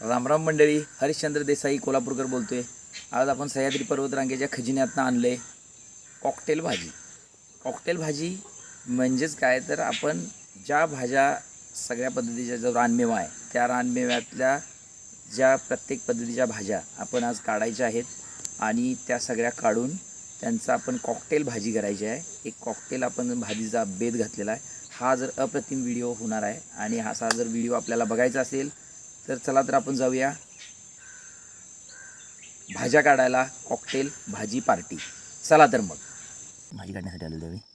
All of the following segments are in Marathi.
रामराम मंडळी हरिश्चंद्र देसाई कोल्हापूरकर बोलतोय. आज आपण सह्याद्री पर्वतरांगेच्या खजिन्यातनं आणले कॉकटेल भाजी. कॉकटेल भाजी म्हणजेच काय? तर आपण ज्या भाज्या सगळ्या पद्धतीच्या जो रानमेवा आहे त्या रानमेव्यातल्या ज्या प्रत्येक पद्धतीच्या भाज्या आपण आज काढायच्या आहेत आणि त्या सगळ्या काढून त्यांचा आपण कॉकटेल भाजी करायची आहे. एक कॉकटेल आपण भाजीचा बेत घातलेला आहे. हा जर अप्रतिम व्हिडिओ होणार आहे आणि असा जर व्हिडिओ आपल्याला बघायचा असेल तर चला तर आपण जाऊया. भाज्या काढायला कॉकटेल भाजी पार्टी चला तर मग. भाजी काढण्यासाठी आलेलो आहे.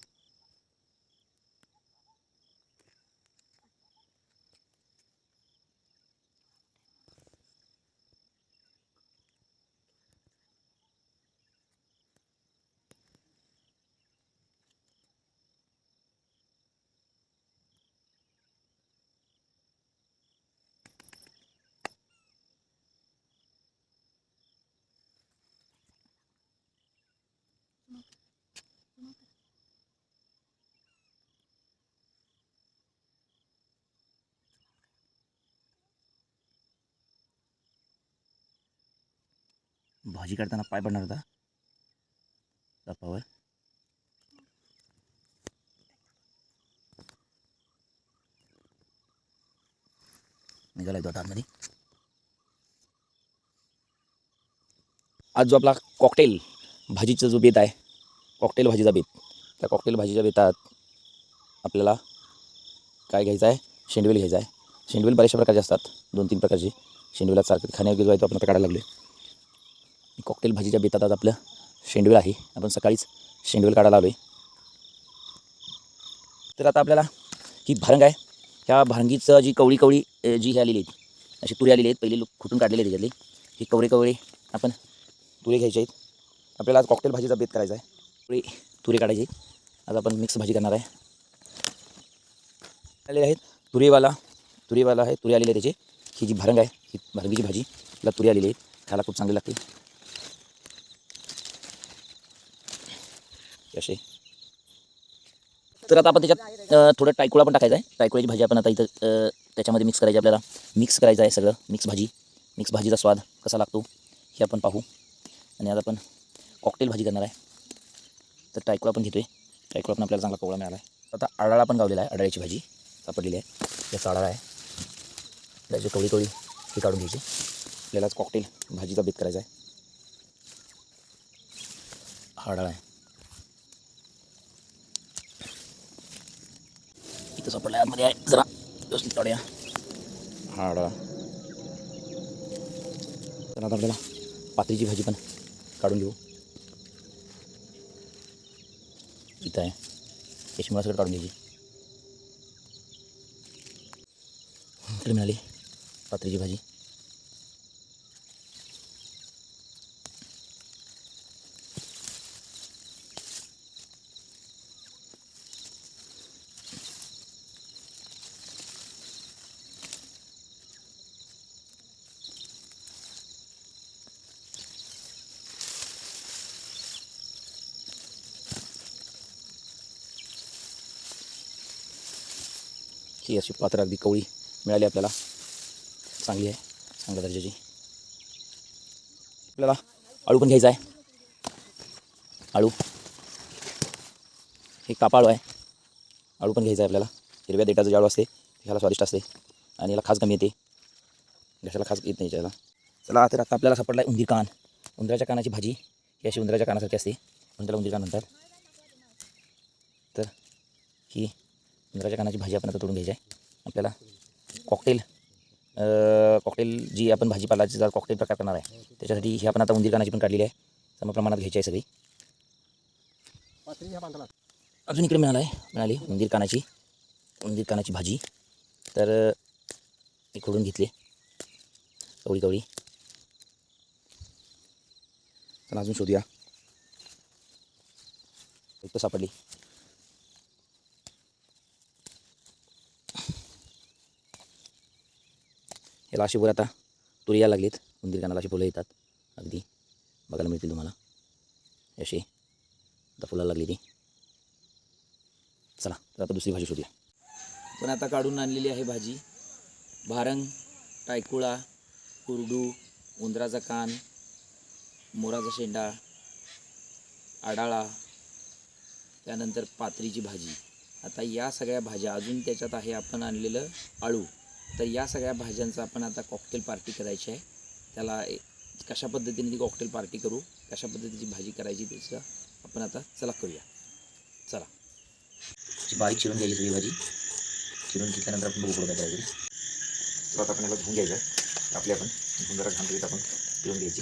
भाजी काढताना पाय पडणार होता. तपावर निघाला येतो आता आतमध्ये. आज जो आपला कॉकटेल भाजीचा जो बेत आहे कॉकटेल भाजीचा बेत त्या कॉकटेल भाजीच्या बेतात आपल्याला काय घ्यायचं आहे? शेंडवेल घ्यायचा आहे. शेंडवेल बऱ्याचशा प्रकारचे असतात. दोन तीन प्रकारचे. शेंडवेला सारखं खाण्यायोग्य जो आहे तो आपण काढायला लागलो कॉकटेल भाजीच्या बेतात आज आपलं शेंडवेल आहे. आपण सकाळीच शेंडवेल काढायला आलो आहे तर आता आपल्याला ही भारंग आहे. ह्या भारंगीचं जी कवळी कवळी जी हे आलेली आहेत अशी तुरी आलेली आहेत पहिले लोक खुटून काढलेले आहेत ही कवळे कवळे आपण तुरे घ्यायचे आहेत. आपल्याला आज कॉकटेल भाजीचा बेत करायचा आहे. तुरे तुरे काढायचे आज आपण मिक्स भाजी करणार आहे. आलेले आहेत तुरीवाला. तुरीवाला आहे तुरी आलेली आहे त्याची. ही जी भारंग आहे ही भारंगीची भाजी तिला तुरी आलेली आहे खायला खूप चांगली लागते. असे तर आता आपण त्याच्यात थोडं टायकुळा पण टाकायचा आहे. टायकुळ्याची भाजी आपण आता इथं त्याच्यामध्ये मिक्स करायची आपल्याला. मिक्स करायचं आहे सगळं. मिक्स भाजी. मिक्स भाजीचा स्वाद कसा लागतो हे आपण पाहू. आणि आज आपण कॉकटेल भाजी करणार आहे. तर टायकुळा पण घेतो आहे टायकुळा पण आपल्याला चांगला कोवळा मिळाला आहे. आता आडाळा पण गावलेला आहे. आडाळ्याची भाजी सापडलेली आहे. याचा आडाळा आहे. त्याची कवळी कवळी ही काढून घ्यायची. आपल्यालाच कॉकटेल भाजीचा बेत करायचा आहे. हा आडाळा आहे. इथं सापडला आतमध्ये आहे जरा व्यवस्थित काढूया हा आडाळा तर आता आपल्याला पात्रीची भाजी पण काढून घेऊ इथं आहे मला सगळं काढून घ्यायची इकडे मिळाली भाजी। ही अशी पात्र अगदी कवळी मिळाली आपल्याला. चांगली आहे चांगल्या दर्जाची. आपल्याला आळू पण घ्यायचा आहे. आळू. हे कापाळू आहे. आळू पण घ्यायचा आहे आपल्याला. हिरव्या देठाचं जाळू असते ह्याला स्वादिष्ट असते. आणि याला खास कमी येते. घशाला खास येत नाही याला चला तर आता आपल्याला सापडला आहे उंदीर कान. उंदराच्या कानाची भाजी ही अशी उंदराच्या कानासारखी असते. पण त्याला उंदीर कान म्हणतात. तर ही इंद्राच्या कानाची भाजी आपण आता तोडून घ्यायची आहे. आपल्याला कॉकटेल कॉकटेल जी आपण भाजीपालाची जर कॉकटेल प्रकार करणार आहे त्याच्यासाठी ही आपण आता उंदीर कानाची पण काढलेली आहे. सम प्रमाणात घ्यायची आहे सगळी. अजून इकडे मिळाला आहे मिळाली उंदीर कानाची उंदीर कानाची भाजी. तर मी खोडून घेतली कवळी कवळी. चला अजून शोधूया. एक सापडली. याला अशी वर आता तुरी यायला लागलीत. उंदीर कानाला अशी फुलं येतात. अगदी बघायला मिळतील तुम्हाला. अशी आता फुलाला लागली ती. चला तर आता दुसरी भाजी शोधूया. पण आता काढून आणलेली आहे भाजी. भारंग टायकुळा कुरडू उंदराचा कान मोराचा शेंडा आडाळा त्यानंतर पात्रीची भाजी. आता या सगळ्या भाज्या अजून त्याच्यात आहे आपण आणलेलं आळू. तर या सगळ्या भाज्यांचा आपण आता कॉकटेल पार्टी करायची आहे. त्याला कशा पद्धतीने ती कॉकटेल पार्टी करू कशा पद्धतीची भाजी करायची त्याचं आपण आता चला करूया. चला. बारीक चिरून घ्यायची सगळी भाजी. चिरून घेतल्यानंतर आपण बघू पुढं काय करायचं तर आता आपण याला धुवून घ्यायचं आपली आपण जरा करीत आपण पिळून घ्यायची.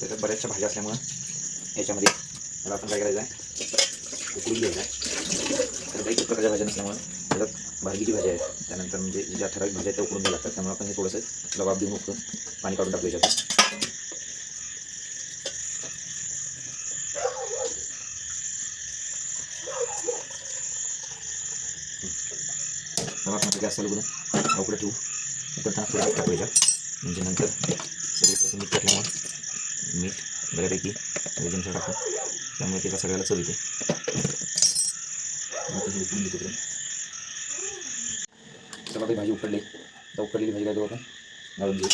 त्याच्यात बऱ्याचशा भाज्या असल्यामुळं याच्यामध्ये मला आपण काय करायचं आहे उकळून घ्यायचं आहे. तर काही प्रकारच्या भाज्या नसल्यामुळं त्याच्यात भाजीची भाज्या आहेत त्यानंतर म्हणजे ज्या ठराविक भाज्या आहेत त्या उकळून घ्यायला लागतात. त्यामुळे आपण हे थोडंसं लबाब देऊन उकळून पाणी काढून टाकू याच्यात आपण गॅस चालू करून उकडं ठेवू. उकडताना थोडं टाकूया म्हणजे नंतर सगळं मीठ मीठ बऱ्यापैकी वजनचं टाकू. त्यामुळे त्याला सगळ्याला चव येते. मग ते चला भाजी उकडली. तर उकडलेली भाजी काय करू आपण? घालून घेऊ.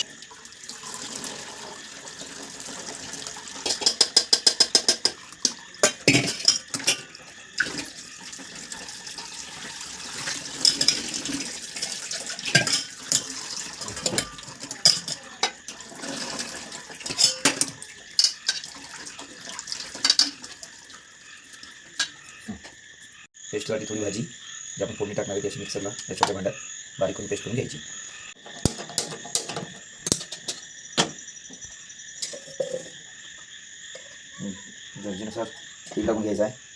पेस्टसाठी थोडी भाजी. जी आपण फोडणी टाकणार आहे त्याची मिक्सरला या छोट्या भांड्यात बारीक करून पेस्ट करून घ्यायची. गरजेनुसार तेल टाकून घ्यायचं आहे.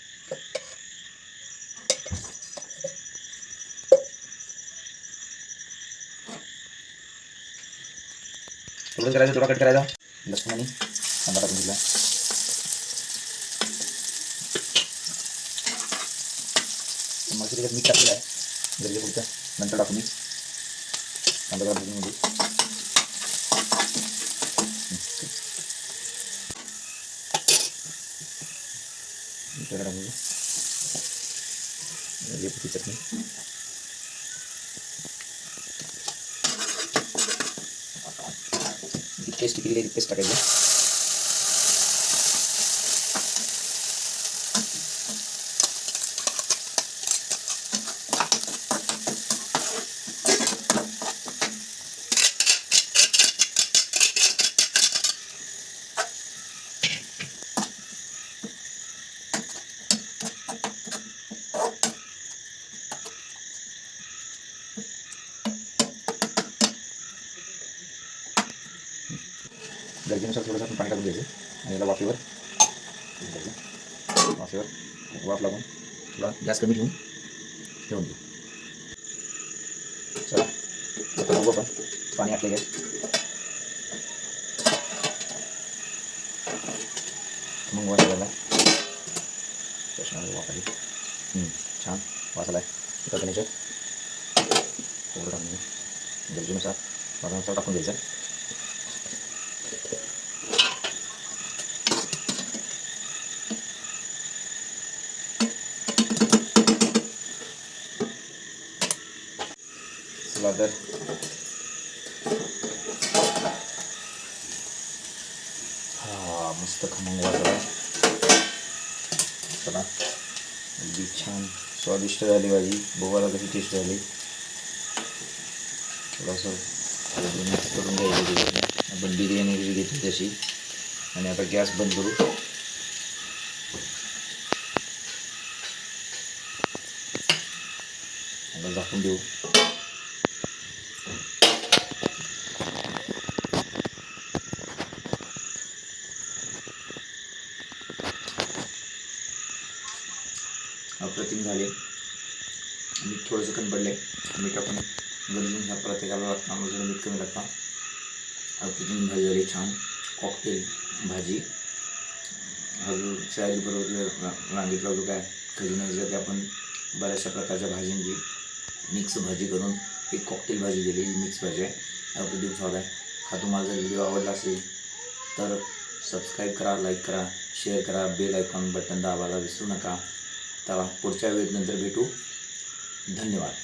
थोडं करायचं थोडा कट करायचा. लसूण आणि कांदा टाकून दिला मग त्याच्यात मीठ टाकलेलं आहे गरजे पुढचं नंतर टाकू मी कांदा जरा भाजून घेऊ मीठ जरा टाकून घेऊ. गरजे पुढची चटणी पेस्ट केलेली पेस्ट टाकायची गरजेनुसार थोडंसं आपण पाणी टाकून द्यायचं आणि याला वाफेवर वाफेवर वाफ लागून थोडा गॅस कमी ठेवून ठेवून चला. आता बघू आपण. पाणी आटले गॅस मग वास वाफ हम्म, छान. आहे थोडं टाकून. गरजेनुसार. टाकून चला तर हा मस्त खमंग वाटला चला अगदी छान स्वादिष्ट झाली भाजी बघायला कशी टेस्ट झाली थोडंसं मिक्स करून घ्यायची आपण बिर्याणी कशी घेतली तशी आणि आता गॅस बंद करू आता झाकून देऊ अप्रतिम झाले. मीठ थोडंसं कमी पडले मीठ आपण गरजून प्रत्येकाला लागतं जरा मीठ कमी लागतं अप्रतिम भाजी झाली, छान. कॉकटेल भाजी. अजून सयाजी बरोबर सांगितलं होतं काय खजिन्याच्या ते आपण बऱ्याचशा प्रकारच्या भाज्यांची मिक्स भाजी करून एक कॉकटेल भाजी दिली मिक्स भाजी आहे. अप्रतिम स्वाद आहे. हा तुम्हाला जर व्हिडिओ आवडला असेल, तर सबस्क्राईब करा लाईक करा शेअर करा बेल आयकॉन बटन दाबायला विसरू नका. चला पुढच्या वेळेनंतर भेटू. धन्यवाद.